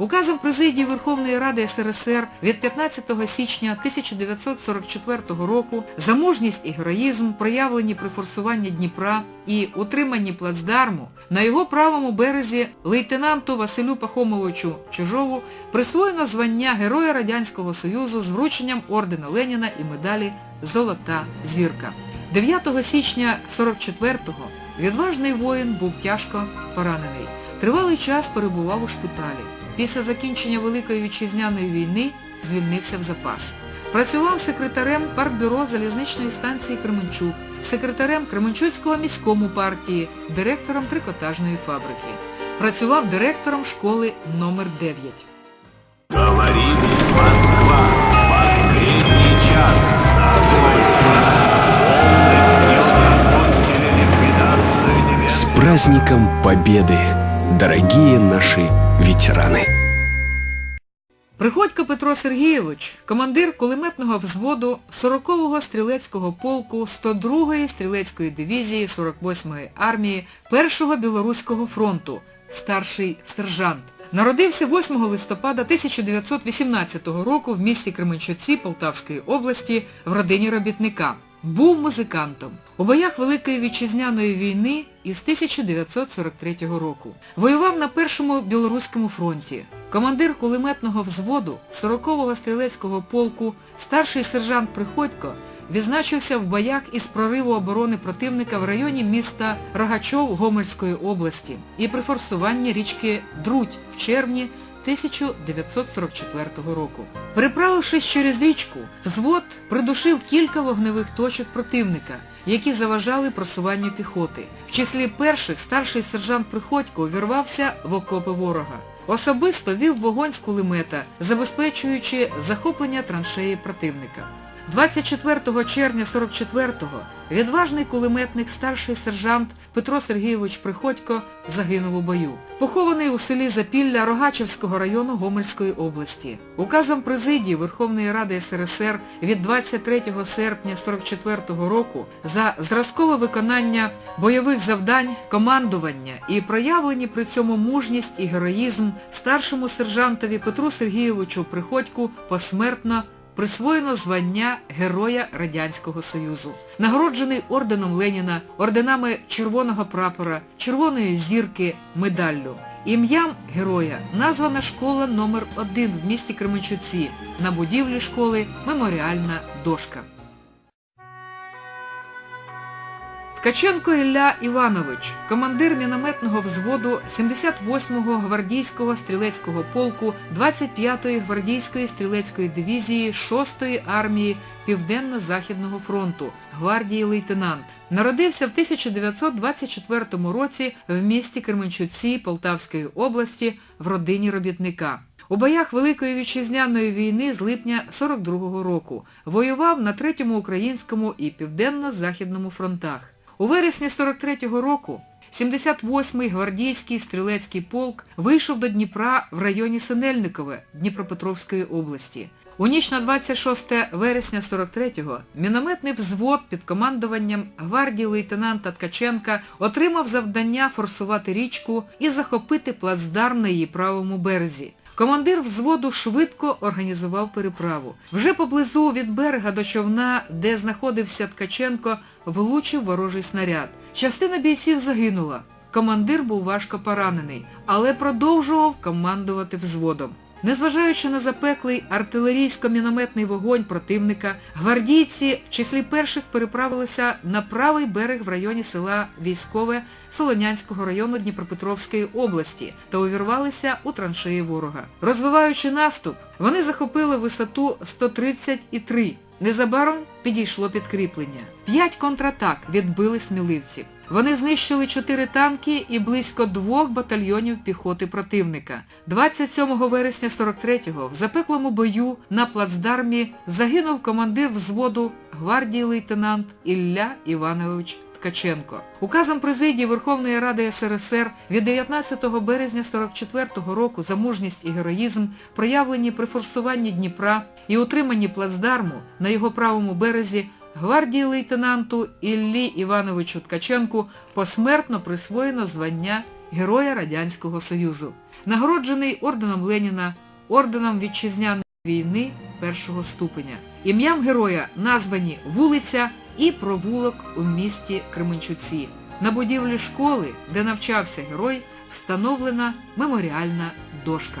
Указом Президії Верховної Ради СРСР від 15 січня 1944 року за мужність і героїзм, проявлені при форсуванні Дніпра і утриманні плацдарму, на його правому березі лейтенанту Василю Пахомовичу Чижову присвоєно звання Героя Радянського Союзу з врученням ордена Леніна і медалі Золота зірка. 9 січня 44-го відважний воїн був тяжко поранений. Тривалий час перебував у шпиталі. Після закінчення Великої вітчизняної війни звільнився в запас. Працював секретарем партбюро залізничної станції Кременчук, секретарем Кременчуцького міському партії, директором трикотажної фабрики. Працював директором школи номер 9 Говорит Москва. Последний час. С праздником Победы, дорогие наши ветераны! Приходько Петро Сергійович, командир кулеметного взводу 40-го стрілецького полку 102-ї стрілецької дивізії 48-ї армії 1-го Білоруського фронту, старший сержант. Народився 8 листопада 1918 року в місті Кременчуці Полтавської області в родині робітника. Був музикантом. У боях Великої вітчизняної війни із 1943 року. Воював на Першому Білоруському фронті. Командир кулеметного взводу 40-го стрілецького полку, старший сержант Приходько, відзначився в боях із прориву оборони противника в районі міста Рогачов Гомельської області і при форсуванні річки Друдь в червні 1944 року. Приправившись через річку, взвод придушив кілька вогневих точок противника, які заважали просуванню піхоти. В числі перших старший сержант Приходько увірвався в окопи ворога. Особисто вів вогонь з кулемета, забезпечуючи захоплення траншеї противника. 24 червня 44-го відважний кулеметник старший сержант Петро Сергійович Приходько загинув у бою. Похований у селі Запілля Рогачевського району Гомельської області. Указом Президії Верховної Ради СРСР від 23 серпня 44-го року за зразкове виконання бойових завдань, командування і проявлені при цьому мужність і героїзм старшому сержантові Петру Сергійовичу Приходьку посмертно присвоєно звання Героя Радянського Союзу. Нагороджений орденом Леніна, орденами Червоного прапора, Червоної зірки, медаллю. Ім'ям героя названа школа номер 1 в місті Кременчуці. На будівлі школи меморіальна дошка. Ткаченко Ілля Іванович, командир мінометного взводу 78-го гвардійського стрілецького полку 25-ї гвардійської стрілецької дивізії 6-ї армії Південно-Західного фронту, гвардії лейтенант. Народився в 1924 році в місті Кременчуці Полтавської області в родині робітника. У боях Великої вітчизняної війни з липня 42-го року воював на 3-му українському і Південно-Західному фронтах. У вересні 43-го року 78-й гвардійський стрілецький полк вийшов до Дніпра в районі Синельникове Дніпропетровської області. У ніч на 26 вересня 43-го мінометний взвод під командуванням гвардії лейтенанта Ткаченка отримав завдання форсувати річку і захопити плацдарм на її правому березі. Командир взводу швидко організував переправу. Вже поблизу від берега до човна, де знаходився Ткаченко, влучив ворожий снаряд. Частина бійців загинула. Командир був важко поранений, але продовжував командувати взводом. Незважаючи на запеклий артилерійсько-мінометний вогонь противника, гвардійці в числі перших переправилися на правий берег в районі села Військове Солонянського району Дніпропетровської області та увірвалися у траншеї ворога. Розвиваючи наступ, вони захопили висоту 133. Незабаром підійшло підкріплення. П'ять контратак відбили сміливці. Вони знищили чотири танки і близько двох батальйонів піхоти противника. 27 вересня 43-го в запеклому бою на плацдармі загинув командир взводу гвардії лейтенант Ілля Іванович Ткаченко. Указом Президії Верховної Ради СРСР від 19 березня 44-го року за мужність і героїзм, проявлені при форсуванні Дніпра і утриманні плацдарму на його правому березі, гвардії лейтенанту Іллі Івановичу Ткаченку посмертно присвоєно звання Героя Радянського Союзу. нагороджений орденом Леніна, орденом Вітчизняної війни першого ступеня. Ім'ям героя названі вулиця і провулок у місті Кременчуці. На будівлі школи, де навчався герой, встановлена меморіальна дошка.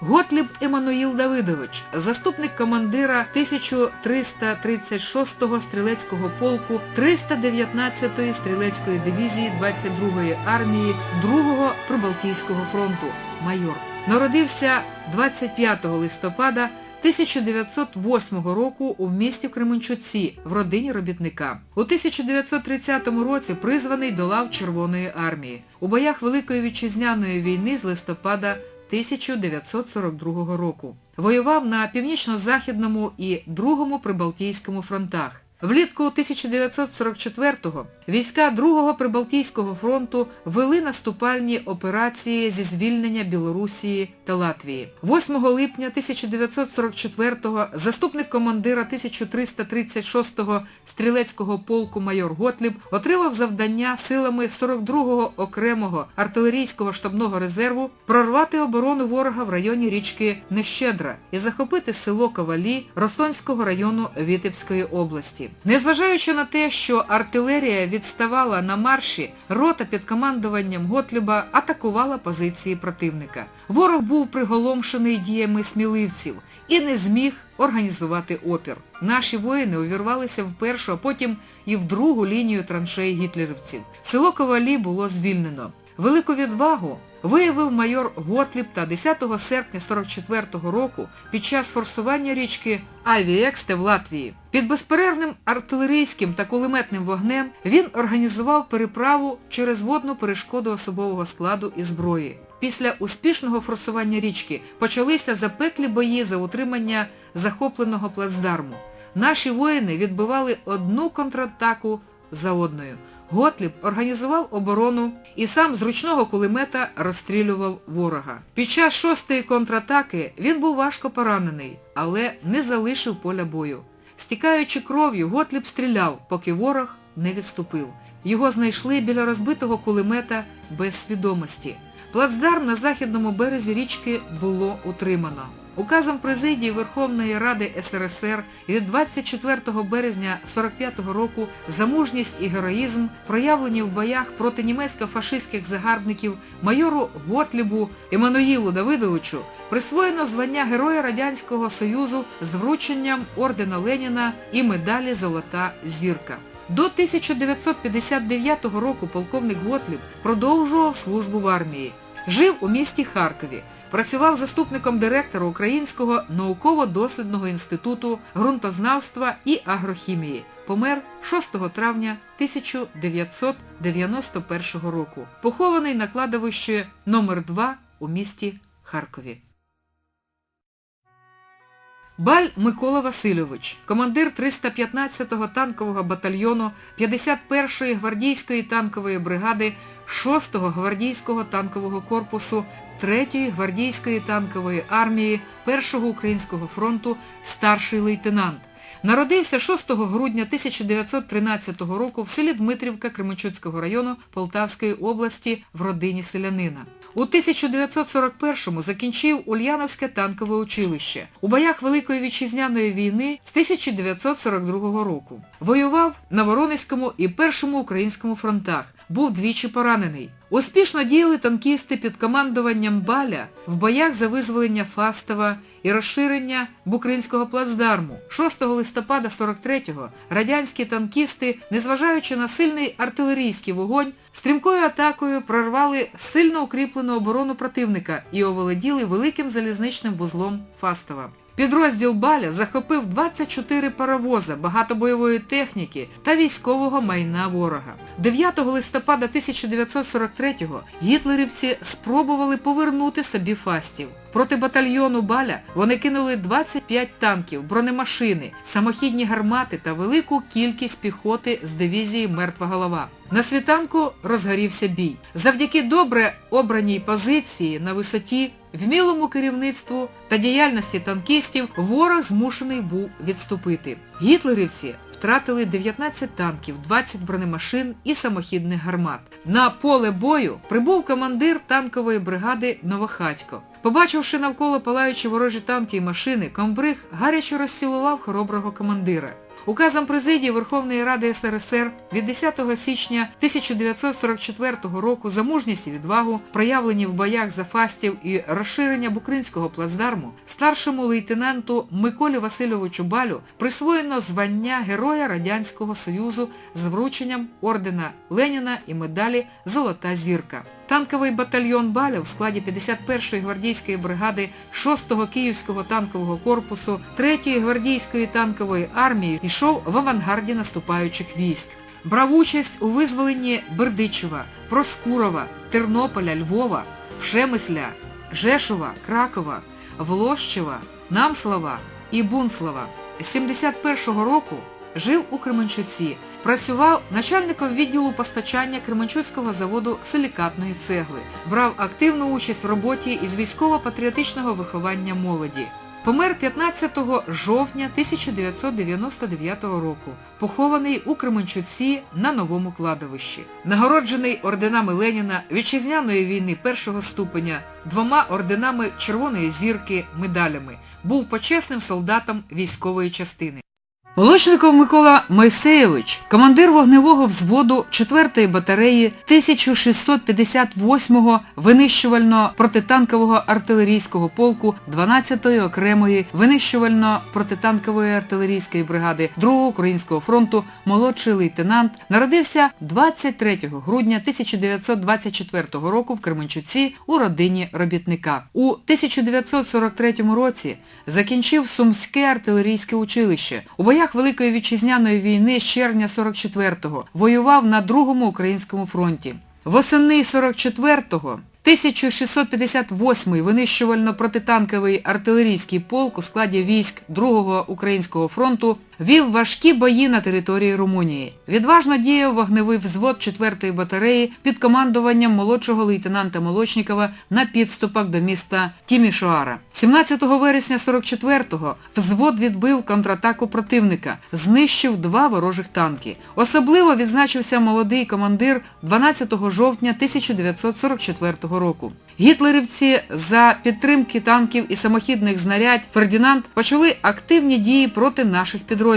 Готліб Еммануїл Давидович, заступник командира 1336-го стрілецького полку 319-ї стрілецької дивізії 22-ї армії 2-го Прибалтійського фронту, майор. Народився 25 листопада 1908 року у місті Кременчуці в родині робітника. У 1930 році призваний до лав Червоної армії. У боях Великої вітчизняної війни з листопада 1942 року. Воював на північно-західному і другому Прибалтійському фронтах. Влітку 1944-го війська Другого Прибалтійського фронту вели наступальні операції зі звільнення Білорусії та Латвії. 8 липня 1944-го заступник командира 1336-го стрілецького полку майор Готліб отримав завдання силами 42-го окремого артилерійського штабного резерву прорвати оборону ворога в районі річки Нещедра і захопити село Ковалі Росонського району Вітебської області. Незважаючи на те, що артилерія відставала на марші, рота під командуванням Готліба атакувала позиції противника. Ворог був приголомшений діями сміливців і не зміг організувати опір. Наші воїни увірвалися в першу, а потім і в другу лінію траншей гітлерівців. Село Ковалі було звільнено. Велику відвагу виявив майор Готліб та 10 серпня 44-го року під час форсування річки Авіексте в Латвії. Під безперервним артилерійським та кулеметним вогнем він організував переправу через водну перешкоду особового складу і зброї. Після успішного форсування річки почалися запеклі бої за утримання захопленого плацдарму. Наші воїни відбивали одну контратаку за одною. Готліб організував оборону і сам з ручного кулемета розстрілював ворога. Під час шостої контратаки він був важко поранений, але не залишив поля бою. Стікаючи кров'ю, Готліб стріляв, поки ворог не відступив. Його знайшли біля розбитого кулемета без свідомості. Плацдарм на західному березі річки було утримано. Указом президії Верховної Ради СРСР від 24 березня 45-го року за мужність і героїзм, проявлені в боях проти німецько-фашистських загарбників майору Готлібу Еммануїлу Давидовичу, присвоєно звання Героя Радянського Союзу з врученням ордена Леніна і медалі Золота зірка. До 1959 року полковник Готліб продовжував службу в армії. Жив у місті Харкові. Працював заступником директора Українського науково-дослідного інституту ґрунтознавства і агрохімії. Помер 6 травня 1991 року. Похований на кладовищі номер 2 у місті Харкові. Баль Микола Васильович, командир 315-го танкового батальйону 51-ї гвардійської танкової бригади 6-го гвардійського танкового корпусу 3-ї гвардійської танкової армії 1-го Українського фронту, старший лейтенант. Народився 6 грудня 1913 року в селі Дмитрівка Кременчуцького району Полтавської області в родині селянина. У 1941-му закінчив Ульяновське танкове училище. У боях Великої вітчизняної війни з 1942 року. Воював на Воронезькому і Першому українському фронтах. Був двічі поранений. Успішно діяли танкісти під командуванням Баля в боях за визволення Фастова і розширення Букринського плацдарму. 6 листопада 43-го радянські танкісти, незважаючи на сильний артилерійський вогонь, стрімкою атакою прорвали сильно укріплену оборону противника і оволоділи великим залізничним вузлом Фастова. Підрозділ Баля захопив 24 паровоза, багатобойової техніки та військового майна ворога. 9 листопада 1943-го гітлерівці спробували повернути собі фастів. Проти батальйону Баля вони кинули 25 танків, бронемашини, самохідні гармати та велику кількість піхоти з дивізії «Мертва голова». На світанку розгорівся бій. Завдяки добре обраній позиції на висоті, вмілому керівництву та діяльності танкістів ворог змушений був відступити. Гітлерівці втратили 19 танків, 20 бронемашин і самохідних гармат. На поле бою прибув командир танкової бригади Новохатько. Побачивши навколо палаючі ворожі танки і машини, комбриг гаряче розцілував хороброго командира. Указом президії Верховної Ради СРСР від 10 січня 1944 року за мужність і відвагу, проявлені в боях за фастів і розширення Букринського плацдарму, старшому лейтенанту Миколі Васильовичу Балю присвоєно звання Героя Радянського Союзу з врученням ордена Леніна і медалі Золота зірка. Танковий батальйон Баля в складі 51-ї гвардійської бригади 6-го Київського танкового корпусу 3-ї гвардійської танкової армії йшов в авангарді наступаючих військ. Брав участь у визволенні Бердичева, Проскурова, Тернополя, Львова, Пшемисля, Жешова, Кракова, Волощева, Намслава і Бунслава. З 71-го року жив у Кременчуці, працював начальником відділу постачання Кременчуцького заводу силікатної цегли, брав активну участь в роботі із військово-патріотичного виховання молоді. Помер 15 жовтня 1999 року, похований у Кременчуці на новому кладовищі. Нагороджений орденами Леніна Вітчизняної війни першого ступеня, двома орденами Червоної зірки, медалями, був почесним солдатом військової частини. Молочников Микола Мойсеєвич, командир вогневого взводу 4-ї батареї 1658-го винищувально-протитанкового артилерійського полку 12-ї окремої винищувально-протитанкової артилерійської бригади 2-го Українського фронту, молодший лейтенант, народився 23 грудня 1924 року в Кременчуці у родині робітника. У 1943 році закінчив Сумське артилерійське училище. У боях Великої Вітчизняної війни з червня 44-го воював на Другому Українському фронті. Восени 44-го 1658-й винищувально-протитанковий артилерійський полк у складі військ Другого Українського фронту вів важкі бої на території Румунії. Відважно діяв вогневий взвод 4-ї батареї під командуванням молодшого лейтенанта Молочникова на підступах до міста Тімішоара. 17 вересня 44-го взвод відбив контратаку противника, знищив два ворожих танки. Особливо відзначився молодий командир 12 жовтня 1944 року. Гітлерівці за підтримки танків і самохідних знарядь Фердінанд почали активні дії проти наших підрозділів,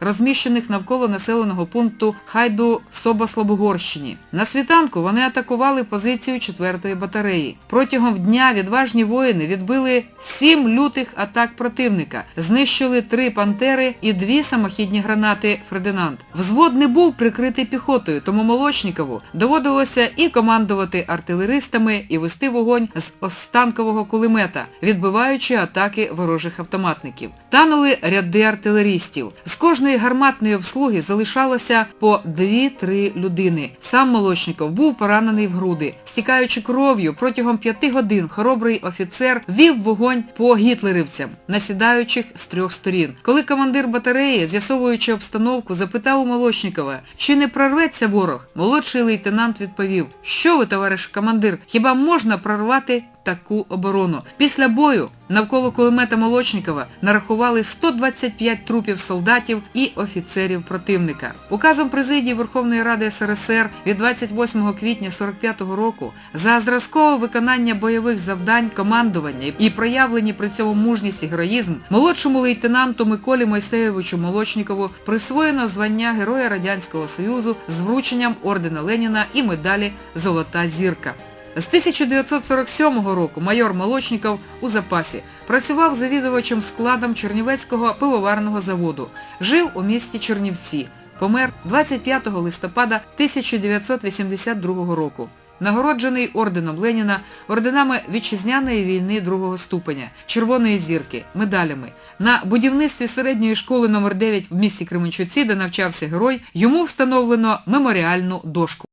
розміщених навколо населеного пункту Хайду Соба-Слобогорщині. На світанку вони атакували позицію 4-ї батареї. Протягом дня відважні воїни відбили сім лютих атак противника, знищили три пантери і дві самохідні гранати Фердинанд. Взвод не був прикритий піхотою, тому Молочникову доводилося і командувати артилеристами, і вести вогонь з останкового кулемета, відбиваючи атаки ворожих автоматників. Танули ряди артилерістів. З кожної гарматної обслуги залишалося по 2-3 людини. Сам Молочников був поранений в груди. Стікаючи кров'ю, протягом п'яти годин хоробрий офіцер вів вогонь по гітлерівцям, насідаючих з трьох сторін. Коли командир батареї, з'ясовуючи обстановку, запитав у Молочникова, чи не прорветься ворог, молодший лейтенант відповів, що ви, товариш командир, хіба можна прорвати таку оборону? Після бою навколо кулемета Молочникова нарахували 125 трупів солдатів і офіцерів противника. Указом президії Верховної Ради СРСР від 28 квітня 45 року за зразкове виконання бойових завдань, командування і проявлені при цьому мужність і героїзм молодшому лейтенанту Миколі Мойсеєвичу Молочникову присвоєно звання Героя Радянського Союзу з врученням ордена Леніна і медалі Золота зірка. З 1947 року майор Молочников у запасі працював завідувачем складом Чернівецького пивоварного заводу, жив у місті Чернівці, помер 25 листопада 1982 року. Нагороджений орденом Леніна, орденами Вітчизняної війни другого ступеня, Червоної зірки, медалями. На будівництві середньої школи номер 9 в місті Кременчуці, де навчався герой, йому встановлено меморіальну дошку.